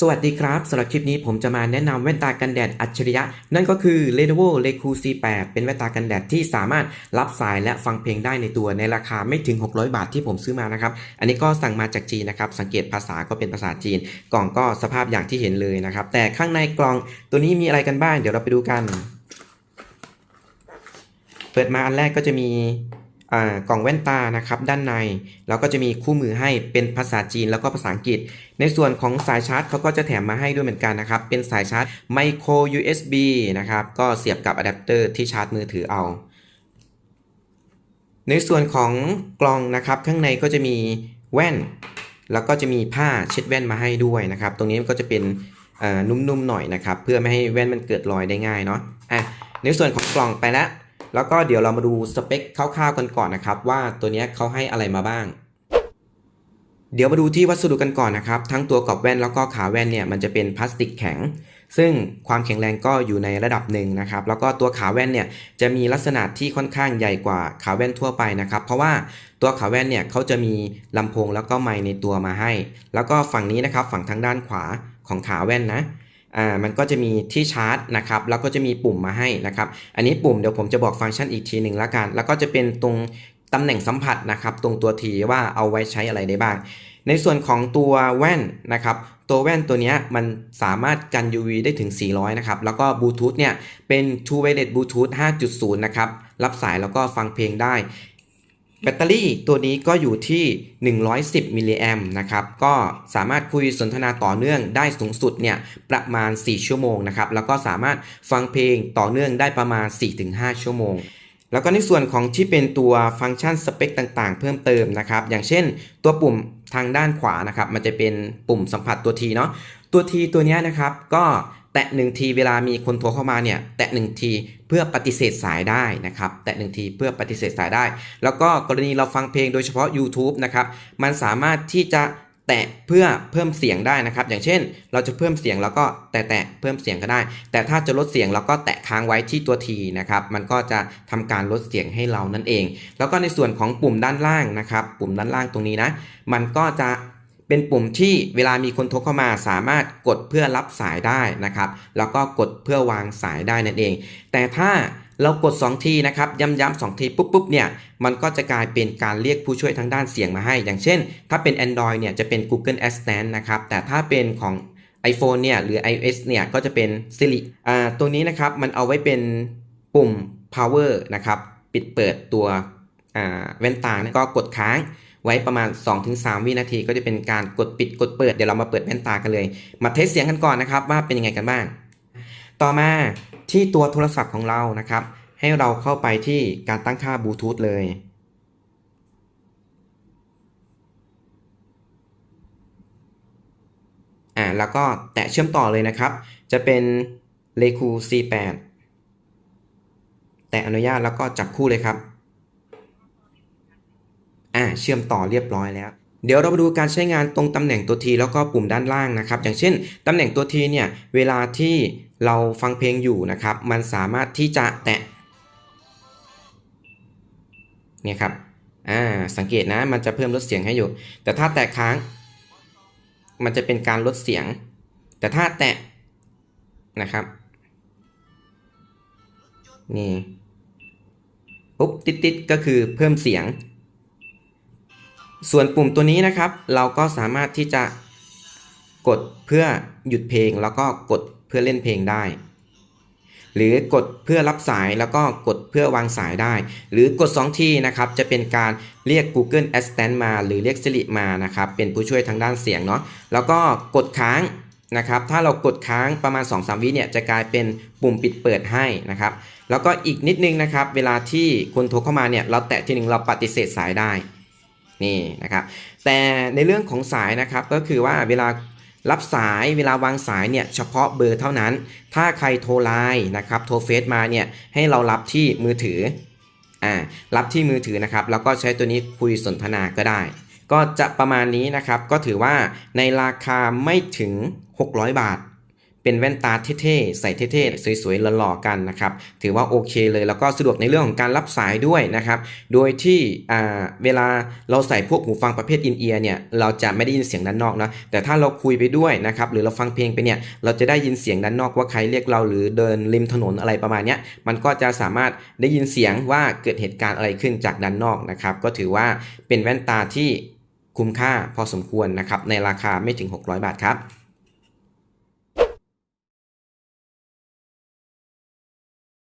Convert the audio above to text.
สวัสดีครับสำหรับคลิปนี้ผมจะมาแนะนำแว่นตากันแดดอัจฉริยะ นั่นก็คือ Lenovo Leku C8 เป็นแว่นตากันแดดที่สามารถรับสายและฟังเพลงได้ในตัวในราคาไม่ถึง 600 บาทที่ผมซื้อมานะครับ อันนี้ก็สั่งมาจากจีนนะครับ สังเกตภาษาก็เป็นภาษาจีน กล่องก็สภาพอย่างที่เห็นเลยนะครับ แต่ข้างในกล่องตัวนี้มีอะไรกันบ้าง เดี๋ยวเราไปดูกัน เปิดมาอันแรกก็จะมี กล่องแว่นตานะครับด้านใน แล้วก็จะมีคู่มือให้เป็นภาษาจีนแล้วก็ภาษาอังกฤษ ในส่วนของสายชาร์จเขาก็จะแถมมาให้ด้วยเหมือนกันนะครับ เป็นสายชาร์จ micro USB นะครับก็เสียบกับอะแดปเตอร์ที่ชาร์จมือถือเอา ในส่วนของกล่องนะครับข้างในก็จะมีแว่น แล้วก็จะมีผ้าเช็ดแว่นมาให้ด้วยนะครับ ตรงนี้ก็จะเป็นนุ่มๆหน่อยนะครับ เพื่อไม่ให้แว่นมันเกิดรอยได้ง่ายเนาะอะในส่วนของกล่องไปแล้ว แล้วก็เดี๋ยวเรามาดูสเปคคร่าวๆกันก่อนนะครับ ว่าตัวนี้เขาให้อะไรมาบ้าง เดี๋ยวมาดูที่วัสดุกันก่อนนะครับ ทั้งตัวกรอบแว่นแล้วก็ขาแว่นเนี่ยมันจะเป็นพลาสติกแข็ง ซึ่งความแข็งแรงก็อยู่ในระดับหนึ่งนะครับ แล้วก็ตัวขาแว่นเนี่ยจะมีลักษณะที่ค่อนข้างใหญ่กว่าขาแว่นทั่วไปนะครับ เพราะว่าตัวขาแว่นเนี่ยเขาจะมีลำโพงแล้วก็ไมค์ในตัวมาให้ แล้วก็ฝั่งนี้นะครับฝั่งทางด้านขวาของขาแว่นนะ อ่ามันก็จะมีที่ชาร์จนะครับแล้วก็จะมีปุ่มมาให้นะครับ อันนี้ปุ่มเดี๋ยวผมจะบอกฟังก์ชันอีกทีหนึ่งล้วกัน แล้วก็จะเป็นตรงตำแหน่งสัมผัสนะครับตรงตัวทีว่าเอาไว้ใช้อะไรได้บ้าง ในส่วนของตัวแว่นนะครับตัวแว่นตัวเนี้ยมันสามารถกัน UV ได้ถึง 400 นะครับ แล้วก็บลูทูธเนี่ยเป็น True Wireless Bluetooth 5.0 นะครับ รับสายแล้วก็ฟังเพลงได้ แบตเตอรี่ตัวนี้ก็อยู่ที่ 110 มิลลิแอมนะครับ ก็สามารถคุยสนทนาต่อเนื่องได้สูงสุดเนี่ยประมาณ 4 ชั่วโมงนะครับ แล้วก็สามารถฟังเพลงต่อเนื่องได้ประมาณ 4-5 ชั่วโมง แล้วก็ในส่วนของที่เป็นตัวฟังก์ชันสเปคต่างๆ เพิ่มเติมนะครับ อย่างเช่นตัวปุ่มทางด้านขวานะครับ มันจะเป็นปุ่มสัมผัสตัวทีเนาะ ตัวทีตัวเนี้ยนะครับก็ แตะหนึ่งทีเวลามีคนโทรเข้ามาเนี่ยแตะหนึ่งทีเพื่อปฏิเสธสายได้นะครับแตะหนึ่งทีเพื่อปฏิเสธสายได้ แล้วก็กรณีเราฟังเพลงโดยเฉพาะ YouTube นะครับมันสามารถที่จะแตะเพื่อเพิ่มเสียงได้นะครับ อย่างเช่น เราจะเพิ่มเสียงแล้วก็แตะแตะเพิ่มเสียงก็ได้ แต่ถ้าจะลดเสียงเราก็แตะค้างไว้ที่ตัวทีนะครับ มันก็จะทำการลดเสียงให้เรานั่นเอง แล้วก็ในส่วนของปุ่มด้านล่างนะครับ ปุ่มด้านล่างตรงนี้นะ มันก็จะ เป็นปุ่มที่เวลามีคนโทรเข้ามาสามารถกดเพื่อรับสายได้นะครับ แล้วก็กดเพื่อวางสายได้นั่นเอง แต่ถ้าเรากด 2 ทีนะครับ ย้ำๆ2ทีปุ๊บปุ๊บเนี่ย มันก็จะกลายเป็นการเรียกผู้ช่วยทางด้านเสียงมาให้ อย่างเช่น ถ้าเป็น Android เนี่ยจะเป็น Google Assistant นะครับ แต่ถ้าเป็นของ iPhone เนี่ยหรือ iOS เนี่ยก็จะเป็น Siri อ่าตัวนี้นะครับมันเอาไว้เป็นปุ่ม power นะครับ ปิดเปิดตัวอ่าแว่นตาก็กดค้าง ไว้ประมาณ 2-3 วินาที ก็จะเป็นการกดปิดกดเปิด เดี๋ยวเรามาเปิดแว่นตากันเลย มาเทสเสียงกันก่อนนะครับว่าเป็นยังไงกันบ้าง ต่อมาที่ตัวโทรศัพท์ของเรานะครับ ให้เราเข้าไปที่การตั้งค่าบลูทูธเลยอ่าแล้วก็แตะเชื่อมต่อเลยนะครับ จะเป็น Leku C8 แตะอนุญาตแล้วก็จับคู่เลยครับ อ่าเชื่อมต่อเรียบร้อยแล้ว เดี๋ยวเรามาดูการใช้งานตรงตำแหน่งตัวทีแล้วก็ปุ่มด้านล่างนะครับ อย่างเช่นตำแหน่งตัวทีเนี่ยเวลาที่เราฟังเพลงอยู่นะครับ มันสามารถที่จะแตะเนี่ยครับอ่าสังเกตนะมันจะเพิ่มลดเสียงให้อยู่ แต่ถ้าแตะค้าง มันจะเป็นการลดเสียง แต่ถ้าแตะนะครับนี่ปุ๊บติดๆก็คือเพิ่มเสียง ส่วนปุ่มตัวนี้นะครับ เราก็สามารถที่จะกดเพื่อหยุดเพลง แล้วก็กดเพื่อเล่นเพลงได้ หรือกดเพื่อรับสายแล้วก็กดเพื่อวางสายได้ หรือกด 2 ทีนะครับ จะเป็นการเรียก Google Assistant มา หรือเรียก Siri มานะครับ เป็นผู้ช่วยทางด้านเสียงเนาะแล้วก็กดค้างนะครับ ถ้าเรากดค้างประมาณ 2-3 วิเนี่ยจะกลายเป็นปุ่มปิดเปิดให้นะครับ แล้วก็อีกนิดนึงนะครับ เวลาที่คนโทรเข้ามาเนี่ยเราแตะทีหนึ่งเราปฏิเสธสายได้ นี่นะครับ แต่ในเรื่องของสายนะครับก็คือว่าเวลารับสายเวลาวางสายเนี่ยเฉพาะเบอร์เท่านั้น ถ้าใครโทรไลน์นะครับโทรเฟซมาเนี่ยให้เรารับที่มือถืออ่ารับที่มือถือนะครับแล้วก็ใช้ตัวนี้คุยสนทนาก็ได้ ก็จะประมาณนี้นะครับก็ถือว่าในราคาไม่ถึง 600 บาท เป็นแว่นตาเท่ๆ ใส่เท่ๆ สวยๆหล่อๆกันนะครับ ถือว่าโอเคเลยแล้วก็สะดวกในเรื่องของการรับสายด้วยนะครับ โดยที่เวลาเราใส่พวกหูฟังประเภทอินเอียร์เนี่ยเราจะไม่ได้ยินเสียงด้านนอกนะแต่ถ้าเราคุยไปด้วยนะครับหรือเราฟังเพลงไปเนี่ยเราจะได้ยินเสียงด้านนอกว่าใครเรียกเราหรือเดินริมถนนอะไรประมาณเนี้ยมันก็จะสามารถได้ยินเสียงว่าเกิดเหตุการณ์อะไรขึ้นจากด้านนอกนะครับก็ถือว่าเป็นแว่นตาที่คุ้มค่าพอสมควรนะครับในราคาไม่ถึง 600 บาทครับ